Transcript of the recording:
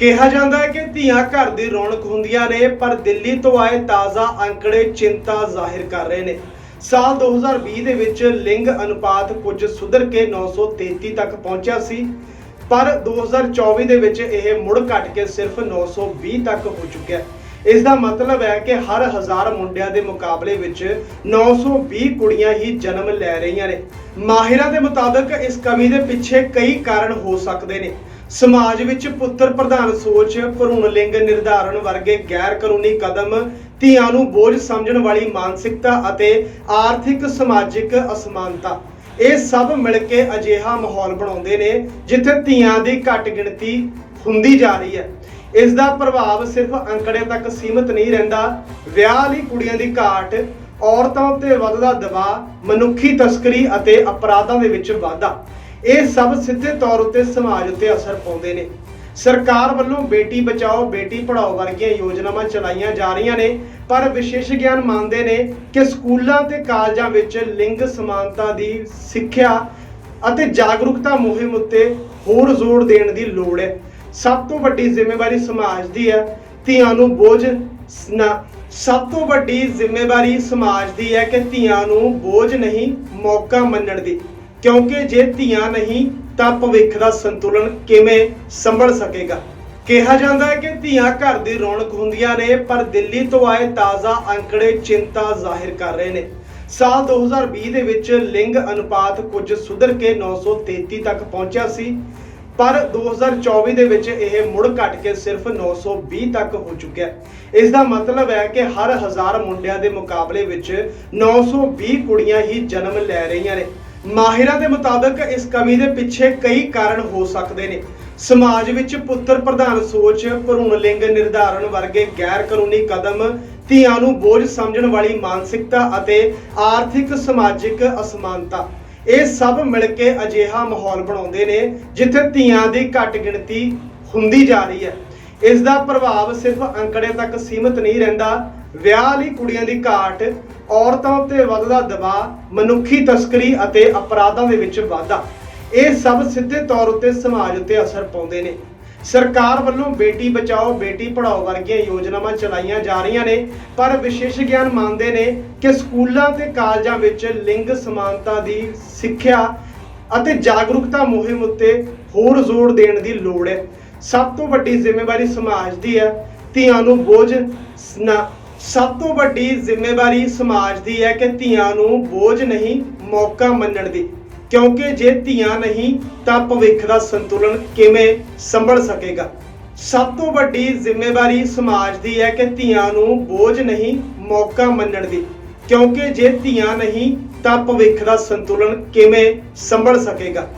ਕਿਹਾ ਜਾਂਦਾ ਹੈ ਕਿ ਧੀਆਂ ਘਰ ਦੀ ਰੌਣਕ ਹੁੰਦੀਆਂ ਨੇ, ਪਰ ਦਿੱਲੀ ਤੋਂ ਆਏ ਤਾਜ਼ਾ ਅੰਕੜੇ ਚਿੰਤਾ ਜ਼ਾਹਿਰ ਕਰ ਰਹੇ ਨੇ। ਸਾਲ 2020 ਦੇ ਵਿੱਚ ਲਿੰਗ ਅਨੁਪਾਤ ਕੁਝ ਸੁਧਰ ਕੇ 933 ਤੱਕ ਪਹੁੰਚਿਆ ਸੀ, ਪਰ 2024 ਦੇ ਵਿੱਚ ਇਹ ਮੁੜ ਘਟ ਕੇ ਸਿਰਫ 920 ਤੱਕ ਹੋ ਚੁੱਕਿਆ ਹੈ। ਇਸ ਦਾ ਮਤਲਬ ਹੈ ਕਿ ਹਰ ਹਜ਼ਾਰ ਮੁੰਡਿਆਂ ਦੇ ਮੁਕਾਬਲੇ ਵਿੱਚ 920 ਕੁੜੀਆਂ ਹੀ ਜਨਮ ਲੈ ਰਹੀਆਂ ਨੇ। ਮਾਹਿਰਾਂ ਦੇ ਮੁਤਾਬਕ ਇਸ ਕਮੀ ਦੇ ਪਿੱਛੇ ਕਈ ਕਾਰਨ ਹੋ ਸਕਦੇ ਨੇ। ਸਮਾਜ ਵਿੱਚ ਪੁੱਤਰ ਪ੍ਰਧਾਨ ਸੋਚ, ਭਰੂਣ ਲਿੰਗ ਨਿਰਧਾਰਨ ਵਰਗੇ ਗੈਰ ਕਾਨੂੰਨੀ ਕਦਮ, ਧੀਆਂ ਨੂੰ ਬੋਝ ਸਮਝਣ ਵਾਲੀ ਮਾਨਸਿਕਤਾ ਅਤੇ ਆਰਥਿਕ ਸਮਾਜਿਕ ਅਸਮਾਨਤਾ, ਇਹ ਸਭ ਮਿਲ ਕੇ ਅਜਿਹਾ ਮਾਹੌਲ ਬਣਾਉਂਦੇ ਨੇ ਜਿੱਥੇ ਧੀਆਂ ਦੀ ਘੱਟ ਗਿਣਤੀ ਹੁੰਦੀ ਜਾ ਰਹੀ ਹੈ। ਇਸ ਦਾ ਪ੍ਰਭਾਵ ਸਿਰਫ ਅੰਕੜੇ ਤੱਕ ਸੀਮਿਤ ਨਹੀਂ ਰਹਿੰਦਾ। ਵਿਆਹ ਲਈ ਕੁੜੀਆਂ ਦੀ ਘਾਟ, ਔਰਤਾਂ ਉੱਤੇ ਵੱਧਦਾ ਦਬਾਅ, ਮਨੁੱਖੀ ਤਸਕਰੀ ਅਤੇ ਅਪਰਾਧਾਂ ਦੇ ਵਿੱਚ ਵਾਧਾ। ਇਹ ਸਭ ਸਿੱਧੇ ਤੌਰ ਉੱਤੇ ਸਮਾਜ ਉੱਤੇ ਅਸਰ ਪਾਉਂਦੇ ਨੇ। ਸਰਕਾਰ ਵੱਲੋਂ ਬੇਟੀ ਬਚਾਓ, ਬੇਟੀ ਪੜ੍ਹਾਓ ਵਰਗੀਆਂ ਯੋਜਨਾਵਾਂ ਚਲਾਈਆਂ ਜਾ ਰਹੀਆਂ ਨੇ, ਪਰ ਵਿਸ਼ੇਸ਼ ਗਿਆਨ ਮੰਨਦੇ ਨੇ ਕਿ ਸਕੂਲਾਂ ਤੇ ਕਾਲਜਾਂ ਵਿੱਚ ਲਿੰਗ ਸਮਾਨਤਾ ਦੀ ਸਿੱਖਿਆ ਅਤੇ ਜਾਗਰੂਕਤਾ ਮੁਹਿੰਮ ਉੱਤੇ ਹੋਰ ਜ਼ੋਰ ਦੇਣ ਦੀ ਲੋੜ ਹੈ। ਸਭ ਤੋਂ ਵੱਡੀ ਜ਼ਿੰਮੇਵਾਰੀ ਸਮਾਜ ਦੀ ਹੈ। ਧੀਆਂ ਨੂੰ ਬੋਝ ਨਾ, ਸਭ ਤੋਂ ਵੱਡੀ ਜ਼ਿੰਮੇਵਾਰੀ ਸਮਾਜ ਦੀ ਹੈ ਕਿ ਧੀਆਂ ਨੂੰ ਬੋਝ ਨਹੀਂ, ਮੌਕਾ ਮੰਨਣ ਦੀ। ਕਿਉਂਕਿ ਜੇ ਧੀਆਂ ਨਹੀਂ, ਤਾਂ ਭਵਿੱਖ ਦਾ ਸੰਤੁਲਨ ਕਿਵੇਂ ਸੰਭਲ ਸਕੇਗਾ? ਕਿਹਾ ਜਾਂਦਾ ਹੈ ਕਿ ਧੀਆਂ ਘਰ ਦੀ ਰੌਣਕ ਹੁੰਦੀਆਂ ਨੇ, ਪਰ ਦਿੱਲੀ ਤੋਂ ਆਏ ਤਾਜ਼ਾ ਅੰਕੜੇ ਚਿੰਤਾ ਜ਼ਾਹਿਰ ਕਰ ਰਹੇ ਨੇ। ਸਾਲ 2020 ਦੇ ਵਿੱਚ ਲਿੰਗ ਅਨੁਪਾਤ ਕੁਝ ਸੁਧਰ ਕੇ 933 ਤੱਕ ਪਹੁੰਚਿਆ ਸੀ। ਪਰ 2024 ਦੇ ਵਿੱਚ ਇਹ ਮੁੜ ਘਟ ਕੇ ਸਿਰਫ 920 ਤੱਕ ਹੋ ਚੁੱਕਿਆ ਹੈ। ਇਸ ਦਾ ਮਤਲਬ ਹੈ ਕਿ ਹਰ ਹਜ਼ਾਰ ਮੁੰਡਿਆਂ ਦੇ ਮੁਕਾਬਲੇ ਵਿੱਚ 920 ਕੁੜੀਆਂ ਹੀ ਜਨਮ ਲੈ ਰਹੀਆਂ ਨੇ। ਮਾਹਿਰਾਂ ਦੇ ਮੁਤਾਬਕ ਇਸ ਕਮੀ ਦੇ ਪਿੱਛੇ ਕਈ ਕਾਰਨ ਹੋ ਸਕਦੇ ਨੇ। ਸਮਾਜ ਵਿੱਚ ਪੁੱਤਰ ਪ੍ਰਧਾਨ ਸੋਚ, ਭਰੂਣ ਲਿੰਗ ਨਿਰਧਾਰਨ ਵਰਗੇ ਗੈਰ ਕਾਨੂੰਨੀ ਕਦਮ, ਧੀਆਂ ਨੂੰ ਬੋਝ ਸਮਝਣ ਵਾਲੀ ਮਾਨਸਿਕਤਾ ਅਤੇ ਆਰਥਿਕ ਸਮਾਜਿਕ ਅਸਮਾਨਤਾ। ਇਹ ਸਭ ਮਿਲ ਕੇ ਅਜਿਹਾ ਮਾਹੌਲ ਬਣਾਉਂਦੇ ਨੇ, ਜਿੱਥੇ ਧੀਆਂ ਦੀ ਘੱਟ ਗਿਣਤੀ ਹੁੰਦੀ ਜਾ ਰਹੀ ਹੈ। ਇਸ ਦਾ ਪ੍ਰਭਾਵ ਸਿਰਫ ਅੰਕੜੇ ਤੱਕ ਸੀਮਿਤ ਨਹੀਂ ਰਹਿੰਦਾ। ਵਿਆਹ ਲਈ ਕੁੜੀਆਂ ਦੀ ਘਾਟ, ਔਰਤਾਂ ਉੱਤੇ ਵੱਧਦਾ ਦਬਾਅ, ਮਨੁੱਖੀ ਤਸਕਰੀ ਅਤੇ ਅਪਰਾਧਾਂ ਦੇ ਵਿੱਚ ਵਾਧਾ। ਇਹ ਸਭ ਸਿੱਧੇ ਤੌਰ ਉੱਤੇ ਸਮਾਜ ਉੱਤੇ ਅਸਰ ਪਾਉਂਦੇ ਨੇ। ਸਰਕਾਰ ਵੱਲੋਂ ਬੇਟੀ ਬਚਾਓ, ਬੇਟੀ ਪੜ੍ਹਾਓ ਵਰਗੀਆਂ ਯੋਜਨਾਵਾਂ ਚਲਾਈਆਂ ਜਾ ਰਹੀਆਂ ਨੇ, ਪਰ ਵਿਸ਼ੇਸ਼ ਗਿਆਨ ਮੰਨਦੇ ਨੇ ਕਿ ਸਕੂਲਾਂ ਤੇ ਕਾਲਜਾਂ ਵਿੱਚ ਲਿੰਗ ਸਮਾਨਤਾ ਦੀ ਸਿੱਖਿਆ ਅਤੇ ਜਾਗਰੂਕਤਾ ਮੁਹਿੰਮ ਉੱਤੇ ਹੋਰ ਜ਼ੋਰ ਦੇਣ ਦੀ ਲੋੜ ਹੈ। ਸਭ ਤੋਂ ਵੱਡੀ ਜ਼ਿੰਮੇਵਾਰੀ ਸਮਾਜ ਦੀ ਹੈ। ਧੀਆਂ ਨੂੰ ਬੋਝ ਨਾ, ਸਭ ਤੋਂ ਵੱਡੀ ਜ਼ਿੰਮੇਵਾਰੀ ਸਮਾਜ ਦੀ ਹੈ ਕਿ ਧੀਆਂ ਨੂੰ ਬੋਝ ਨਹੀਂ, ਮੌਕਾ ਮੰਨਣ ਦੀ। ਕਿਉਂਕਿ ਜੇ ਧੀਆਂ ਨਹੀਂ, ਤਾਂ ਭਵਿੱਖ ਦਾ ਸੰਤੁਲਨ ਕਿਵੇਂ ਸੰਭਲ ਸਕੇਗਾ? ਸਭ ਤੋਂ ਵੱਡੀ ਜ਼ਿੰਮੇਵਾਰੀ ਸਮਾਜ ਦੀ ਹੈ ਕਿ ਧੀਆਂ ਨੂੰ ਬੋਝ ਨਹੀਂ, ਮੌਕਾ ਮੰਨਣ ਦੀ। ਕਿਉਂਕਿ ਜੇ ਧੀਆਂ ਨਹੀਂ, ਤਾਂ ਭਵਿੱਖ ਦਾ ਸੰਤੁਲਨ ਕਿਵੇਂ ਸੰਭਲ ਸਕੇਗਾ?